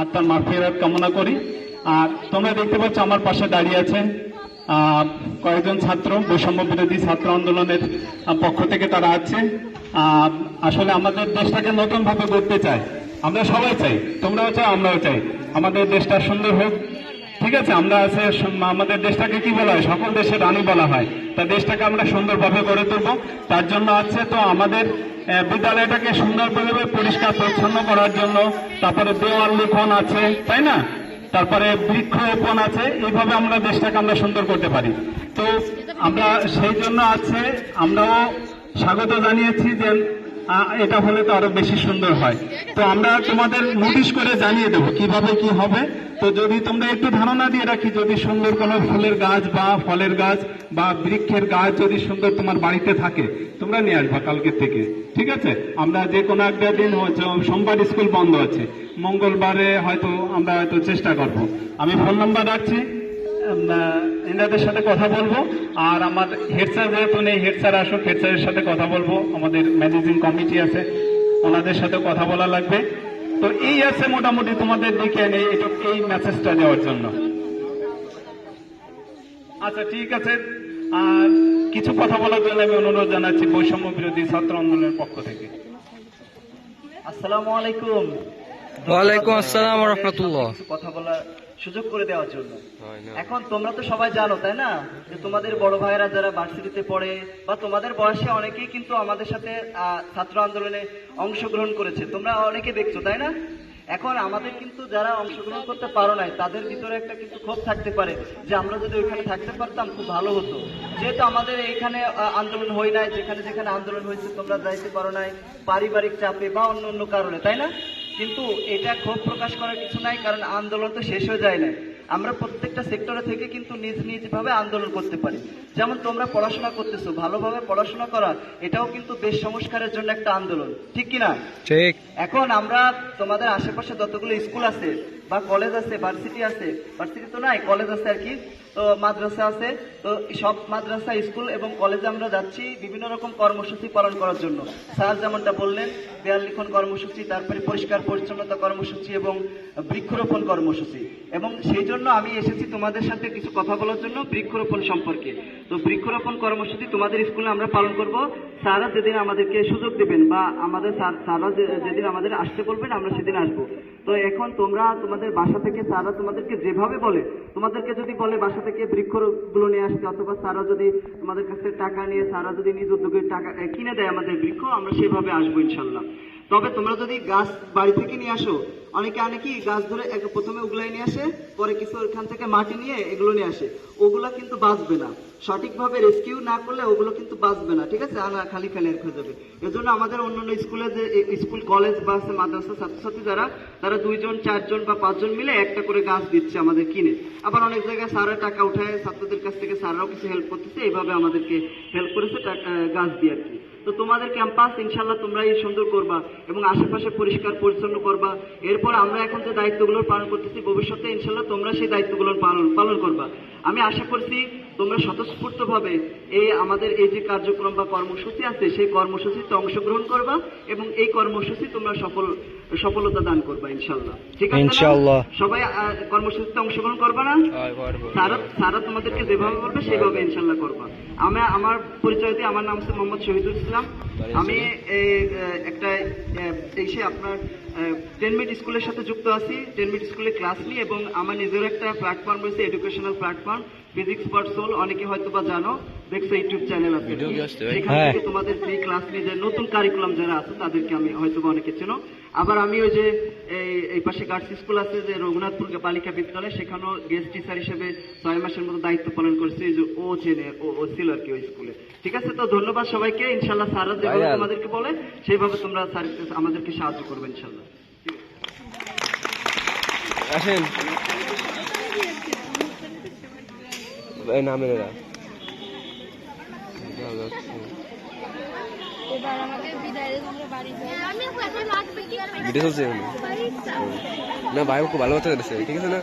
আত্মার মাফিরাত কামনা করি। আর তোমরা দেখতে পাচ্ছ আমার পাশে দাঁড়িয়ে আছে আহ, কয়েকজন ছাত্র বৈষম্য বিরোধী ছাত্র আন্দোলনের পক্ষ থেকে তারা আছে। আসলে আমাদের দেশটাকে নতুন ভাবে গড়তে চাই আমরা সবাই চাই তোমরাও চাও আমরাও চাই। আমাদের দেশটা সুন্দর হোক ঠিক আছে? আমরা আছে আমাদের দেশটাকে কি বলা হয়? সকল দেশের রানী বলা হয়। তা দেশটাকে আমরা সুন্দরভাবে গড়ে তুলব। তার জন্য আছে তো আমাদের বিদ্যালয়টাকে সুন্দরভাবে পরিষ্কার পরিচ্ছন্ন করার জন্য তারপরে দেওয়াল লিখন আছে, তাই না? তারপরে বৃক্ষ রোপণ আছে, এইভাবে আমরা দেশটাকে আমরা সুন্দর করতে পারি। তো আমরা সেই জন্য আছে, আমরাও স্বাগত জানিয়েছি যে এটা হলে তো আরও বেশি সুন্দর হয়। তো আমরা তোমাদের নোটিশ করে জানিয়ে দেবো কীভাবে কি হবে। তো যদি তোমরা একটু ধারণা দিয়ে রাখি, যদি সুন্দর কোনো ফুলের গাছ বা ফলের গাছ বা বৃক্ষের গাছ যদি সুন্দর তোমার বাড়িতে থাকে, তোমরা নিয়ে আসবা কালকে থেকে, ঠিক আছে? আমরা যে কোনো একটা দিন সোমবার স্কুল বন্ধ আছে, মঙ্গলবারে হয়তো আমরা হয়তো চেষ্টা করব। আমি ফোন নাম্বার রাখছি। এনাদের সাথে কথা বলব। আর আমার হেড স্যার যেহেতু নেই হেড স্যার আসুক হেড স্যারের সাথে কথা বলব। আমাদের ম্যানেজিং কমিটি আছে, ওনাদের সাথে কথা বলা লাগবে। তো এই আছে মোটামুটি তোমাদের দিকে এই মেসেজটা দেওয়ার জন্য। আচ্ছা ঠিক আছে। আর কিছু কথা বলার জন্য আমি অনুরোধ জানাচ্ছি বৈষম্য বিরোধী ছাত্র আন্দোলনের পক্ষ থেকে। আসসালামু আলাইকুম। ওয়ালাইকুম আসসালাম ওয়া রাহমাতুল্লাহ। কথা বলার সুযোগ করে দেওয়ার জন্য। এখন তোমরা তো সবাই জানো তাই না? যে তোমাদের বড় ভাইয়েরা যারা ভার্সিটিতে পড়ে বা তোমাদের বয়সে অনেকেই কিন্তু আমাদের সাথে ছাত্র আন্দোলনে অংশগ্রহণ করেছে। তোমরা অনেকে দেখছ তাই না? এখন আমাদের কিন্তু যারা অংশগ্রহণ করতে পারো নাই তাদের ভিতরে একটা কিন্তু ক্ষোভ থাকতে পারে যে আমরা যদি ওইখানে থাকতে পারতাম খুব ভালো হতো। যেহেতু আমাদের এইখানে আন্দোলন হয় নাই যেখানে যেখানে আন্দোলন হয়েছে তোমরা যাইতে পারো নাই পারিবারিক চাপে বা অন্য অন্য কারণে তাই না? কিন্তু এটা ক্ষোভ প্রকাশ করার কিছু নাই কারণ আন্দোলন তো শেষ হয়ে যায় না আমরা প্রত্যেকটা সেক্টরে থেকে কিন্তু নিজ নিজ ভাবে আন্দোলন করতে পারি। যেমন তোমরা পড়াশোনা করতেছো ভালোভাবে পড়াশোনা করা এটাও কিন্তু দেশ সংস্কারের জন্য একটা আন্দোলন ঠিক কিনা? ঠিক। এখন আমরা তোমাদের আশেপাশে যতগুলো স্কুল আছে বা কলেজ আছে ভার্সিটি আছে ভার্সিটি তো নাই কলেজ আছে আর কি। তো মাদ্রাসা আছে, তো সব মাদ্রাসা, স্কুল এবং কলেজে আমরা যাচ্ছি বিভিন্ন রকম কর্মসূচি পালন করার জন্য। স্যার যেমনটা বললেন দেয়াল লিখন কর্মসূচি, তারপরে পরিষ্কার পরিচ্ছন্নতা কর্মসূচি এবং বৃক্ষরোপণ কর্মসূচি। এবং সেই জন্য আমি এসেছি তোমাদের সাথে কিছু কথা বলার জন্য বৃক্ষরোপণ সম্পর্কে। তো বৃক্ষরোপণ কর্মসূচি তোমাদের স্কুলে আমরা পালন করব। স্যাররা যেদিন আমাদেরকে সুযোগ দেবেন বা আমাদের স্যার- স্যাররা যেদিন আমাদের আসতে বলবেন, আমরা সেদিন আসব। তো এখন তোমরা তোমাদের বাসা থেকে স্যাররা তোমাদেরকে যেভাবে বলে, তোমাদেরকে যদি বলে বাসা থেকে বৃক্ষগুলো নিয়ে আসতে, অথবা স্যাররা যদি তোমাদের কাছ থেকে টাকা নিয়ে, স্যাররা যদি নিজ উদ্যোগে টাকা কিনে দেয় আমাদের বৃক্ষ, আমরা সেভাবে আসব ইনশাল্লাহ। তবে তোমরা যদি গাছ বাড়ি থেকে নিয়ে আসো, অনেকে অনেকেই গাছ ধরে প্রথমে ওগুলাই নিয়ে আসে, পরে কিছু ওখান থেকে মাটি নিয়ে এগুলো নিয়ে আসে। ওগুলো কিন্তু বাঁচবে না। সঠিকভাবে রেস্কিউ না করলে ওগুলো কিন্তু বাঁচবে না, ঠিক আছে? আনা খালি ফেলে রেখে যাবে। এজন্য আমাদের অন্যান্য স্কুলে যে স্কুল, কলেজ বা মাদ্রাসা, ছাত্রছাত্রী যারা, তারা দুইজন, চারজন বা পাঁচজন মিলে একটা করে গাছ দিচ্ছে আমাদের কিনে। আবার অনেক জায়গায় স্যাররা টাকা উঠায়, ছাত্রদের কাছ থেকে স্যাররাও কিছু হেল্প করতেছে এইভাবে আমাদেরকে হেল্প করেছে টাকা- গাছ দিয়ে আর কি। তো তোমাদের ক্যাম্পাস ইনশাল্লাহ তোমরা এই সুন্দর করবা এবং আশেপাশে পরিষ্কার, পরিচ্ছন্ন করবা। এরপর আমরা এখন যে দায়িত্বগুলো পালন করতেছি, ভবিষ্যতে ইনশাল্লাহ তোমরা সেই দায়িত্বগুলো পালন পালন করবা। আমি আশা করছি তোমরা স্বতঃস্ফূর্ত ভাবে এই আমাদের এই যে কার্যক্রম বা কর্মসূচি আছে সেই কর্মসূচিতে অংশগ্রহণ করবা এবং এই কর্মসূচি তোমরা সফল সফলতা দান করবা ইনশাল্লাহ ঠিক আছে? সবাই কর্মসূচিতে অংশগ্রহণ করবা না? সারা সারা তোমাদেরকে যেভাবে বলবে সেভাবে ইনশাল্লাহ করবা। আমি আমার পরিচয় দিয়ে আমার নাম হচ্ছে মোহাম্মদ শহীদুল ইসলাম। আমি একটা এসে আপনার টেনমিট স্কুলের সাথে যুক্ত আছি। টেনমিট স্কুলে ক্লাস নিই এবং আমার নিজের একটা প্ল্যাটফর্ম রয়েছে educational platform physics for soul অনেকে হয়তো বা জানো দেখছ ইউটিউব চ্যানেল আছে। সেখান হ্যাঁ। থেকে তোমাদের ফ্রি ক্লাস নিয়ে যে নতুন কারিকুলাম যারা আছে তাদেরকে আমি হয়তো বা অনেকে চেনো। আবার আমি ওই যে এই পাশে গার্লস স্কুল আছে যে রঘুনাথপুর বালিকা বিদ্যালয় সেখানেও গেস্ট টিচার হিসেবে ছয় মাসের মতো দায়িত্ব পালন করছি যে ও চেনে ও ও ছিল আর কি ওই স্কুলে ঠিক আছে? তো ধন্যবাদ সবাইকে। ইনশাল্লাহ স্যাররা যেভাবে। তোমাদেরকে বলে সেইভাবে তোমরা স্যার আমাদেরকে সাহায্য করবে ইনশাল্লাহ আসেন এই নামের এরা এবার আমাদের বিদায়ের আমরা বাড়ি যাই আমি এখন লাগবে কি আর ভিডিও চলছে। না। ভাই খুব ভালো কথা ঠিক আছে না?